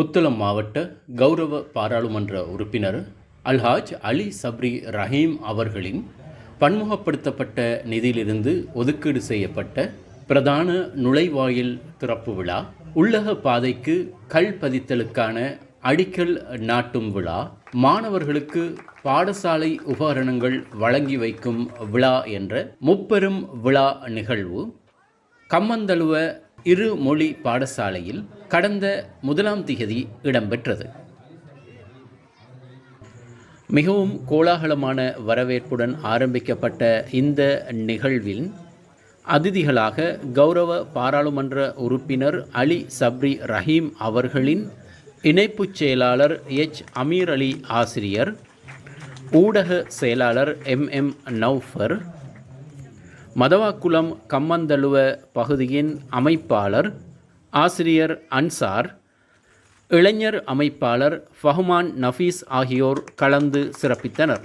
புத்தளம் மாவட்ட கௌரவ பாராளுமன்ற உறுப்பினர் அல்ஹாஜ் அலி சப்ரி ரஹீம் அவர்களின் பன்முகப்படுத்தப்பட்ட நிதியிலிருந்து ஒதுக்கீடு செய்யப்பட்ட பிரதான நுழைவாயில் திறப்பு விழா உள்ளக பாதைக்கு கல் பதித்தலுக்கான அடிக்கல் நாட்டும் விழா மாணவர்களுக்கு பாடசாலை உபகரணங்கள் வழங்கி வைக்கும் விழா என்ற முப்பெரும் விழா நிகழ்வு கம்மந்தழுவ இரு மொழி பாடசாலையில் கடந்த முதலாம் திகதி இடம்பெற்றது. மிகவும் கோலாகலமான வரவேற்புடன் ஆரம்பிக்கப்பட்ட இந்த நிகழ்வில் அதிதிகளாக கௌரவ பாராளுமன்ற உறுப்பினர் அலி சப்ரி ரஹீம் அவர்களின் இணைப்புச் செயலாளர் எச். அமீர் அலி ஆசிரியர் ஊடக செயலாளர் எம். எம். நௌஃபர் மதவாக்குளம் கம்மந்தழுவ பகுதியின் அமைப்பாளர் ஆசிரியர் அன்சார் இளைஞர் அமைப்பாளர் ஃபஹ்மான் நஃபீஸ் ஆகியோர் கலந்து சிறப்பித்தனர்.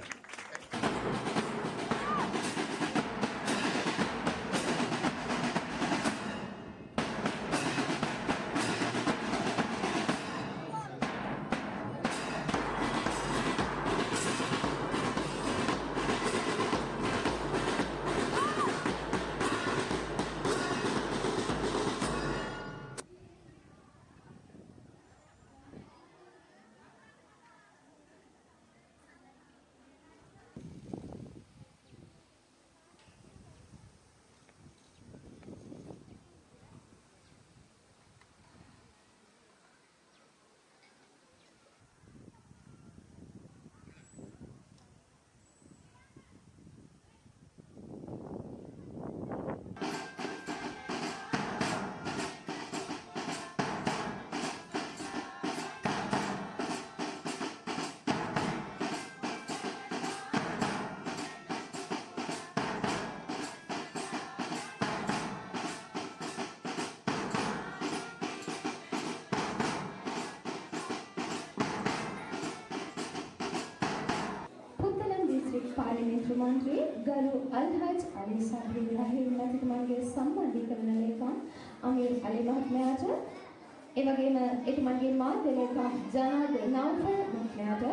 දිස්ත්‍රික් පාර්ලිමේන්තු මන්ත්‍රී ගරු අල්හජ් අලි සබ්රි රහීම් මැතිතුමන්ගේ සම්බන්ධීකරණ ලේකම් අමීර් අලි මහත්මයාට ඒ වගේම එතුමන්ගේ මාධ්‍ය ලේකම් ජනාද නෞෆර් මහත්මයාට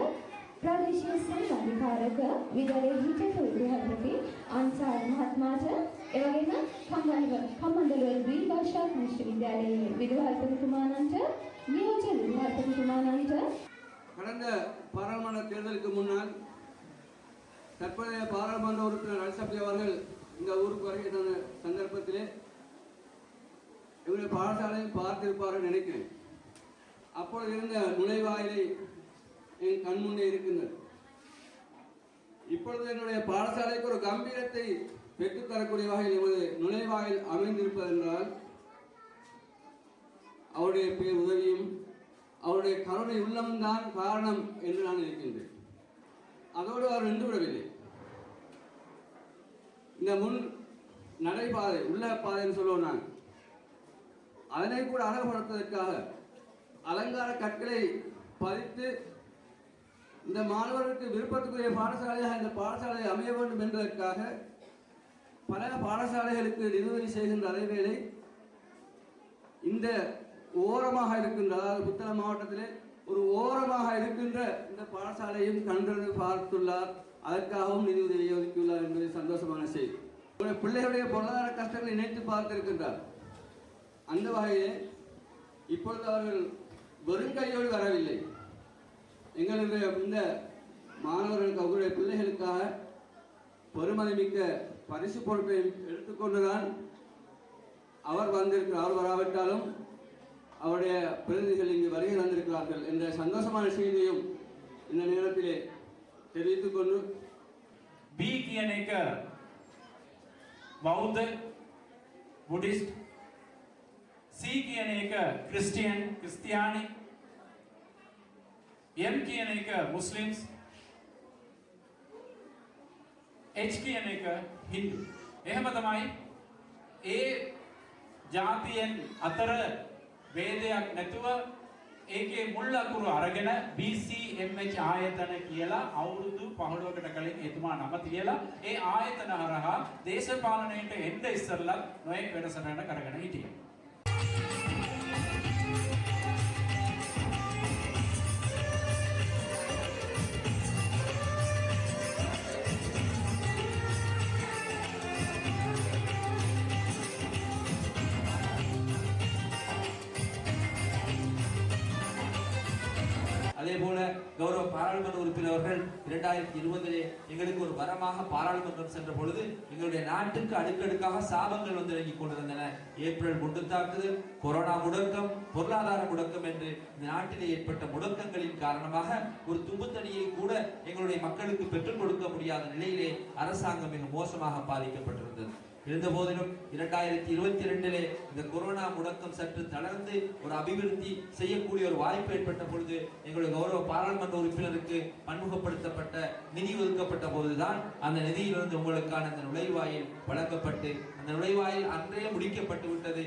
ප්‍රාදේශීය සම්බන්ධීකාරක විදුලේ හිටපු විදුහල්පති අන්සාර් මහත්මයාට ඒ වගේම කම්බන්ව කම්බන්දලුව ද්විභාෂා විශ්වවිද්‍යාලයේ විදුහල්පතිතුමාණන්ට வருகின்ற சந்தர்ப்பத்திலே இவருடைய பாடசாலையை பார்த்திருப்பார்கள் நினைக்கிறேன். அப்பொழுது இருந்த நுழைவாயிலை என் கண்முன்னே இருக்கின்றது. இப்பொழுது என்னுடைய பாடசாலைக்கு ஒரு கம்பீரத்தை பெற்றுத்தரக்கூடிய வகையில் எமது நுழைவாயில் அமைந்திருப்பதென்றால் அவருடைய பேர் உதவியும் அவருடைய கருணை உள்ளம்தான் காரணம் என்று நான் இருக்கின்றேன் அதோடு அவர் நின்றுவிடவில்லை இந்த முன் நடைபாதை உள்ள பாதைன்னு சொல்லுவோம் நான் அதனை கூட அழகுபடுத்துவதற்காக அலங்கார கற்களை பதித்து இந்த மாணவர்களுக்கு விருப்பத்துக்குரிய பாடசாலையாக இந்த பாடசாலை அமைய வேண்டும் என்பதற்காக பல பாடசாலைகளுக்கு நிதியுதவி செய்கின்ற அதேவேளை இந்த ஓரமாக இருக்கின்ற அதாவது புத்தளம் மாவட்டத்திலே ஒரு ஓரமாக இருக்கின்ற இந்த பாடசாலையும் கண்டறிந்து பார்த்துள்ளார். அதற்காகவும் நிதி உதவியை ஒதுக்கியுள்ளார் என்பது சந்தோஷமான செய்தி. பிள்ளைகளுடைய பொருளாதார கஷ்டங்களை நினைத்து பார்த்திருக்கின்றார். அந்த வகையில் இப்பொழுது அவர்கள் வெறும் வரவில்லை. எங்களுடைய இந்த மாணவர்களுக்கு அவருடைய பிள்ளைகளுக்காக பெருமதி மிக்க பரிசு பொருட்களை எடுத்துக்கொண்டுதான் அவர் வந்திருக்கிறார் அவர் வராவிட்டாலும் அவருடைய பிரதிநிதிகள் இங்கு வருகை வந்திருக்கிறார்கள் என்ற சந்தோஷமான செய்தியும் இந்த நேரத்திலே தெரிவித்துக் கொண்டு பி බෞද්ධ බුඩිස්ට් C කියන එක ක්‍රිස්ටියන් ක්‍රිස්තියානි M කියන එක මුස්ලිම්ස් H කියන එක හින්දු. එහෙම තමයි ඒ ජාතියෙන් අතර ભેදයක් නැතුව ඒකේ මුල් අකුරු අරගෙන BCMH ආයතන කියලා අවුරුදු 15කට කලින් එතුමා නම තියලා ඒ ආයතන හරහා දේශපාලනයට එන්න ඉස්සෙල්ලා නොයෙක් වැඩසටහන කරගෙන හිටියා. அதே போல கௌரவ பாராளுமன்ற உறுப்பினர்கள் இரண்டாயிரத்தி இருபதிலே எங்களுக்கு ஒரு வரமாக பாராளுமன்றம் சென்ற பொழுது எங்களுடைய நாட்டுக்கு அடுக்கடுக்காக சாபங்கள் வந்து இறங்கிக் கொண்டிருந்தன. ஏப்ரல் குண்டு தாக்குதல் கொரோனா முடக்கம் பொருளாதார முடக்கம் என்று இந்த நாட்டிலே ஏற்பட்ட முடக்கங்களின் காரணமாக ஒரு தும்புத்தடியை கூட எங்களுடைய மக்களுக்கு பெற்றுக் கொடுக்க முடியாத நிலையிலே அரசாங்கம் மிக மோசமாக பாதிக்கப்பட்டிருந்தது. இருந்த போதிலும் இரண்டாயிரத்தி இருபத்தி ரெண்டிலே இந்த கொரோனா முடக்கம் சற்று தளர்ந்து ஒரு அபிவிருத்தி செய்யக்கூடிய ஒரு வாய்ப்பு ஏற்பட்ட பொழுது எங்களுடைய கௌரவ பாராளுமன்ற உறுப்பினருக்கு பன்முகப்படுத்தப்பட்ட நிதி ஒதுக்கப்பட்ட போதுதான் அந்த நிதியிலிருந்து உங்களுக்கான அந்த நுழைவாயில் வழங்கப்பட்டு அந்த நுழைவாயில் அன்றே முடிக்கப்பட்டு விட்டது.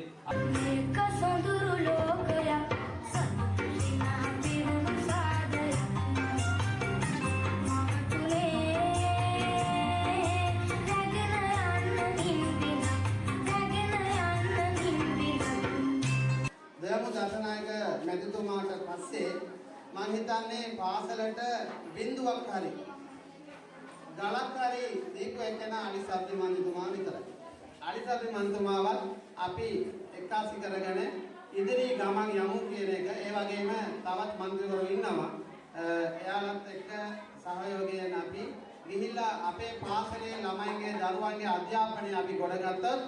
හිතන්නේ පාසලට බින්දුවක් හරි ගලක් හරි දීපු එකන අලිසබ්දි මන්තුමා විතරයි. අලිසබ්දි මන්තුමාවත් අපි එක්කාසි කරගෙන ඉදිරි ගමන් යමු කියන එක ඒ වගේම තවත් මන්ත්‍රීවරු ඉන්නවා. අ, එයාලත් එක්ක සහයෝගයෙන් අපි ගිහිල්ලා අපේ පාසලේ ළමයින්ගේ දරුවන්ගේ අධ්‍යාපනය අපි ගොඩගත්තොත්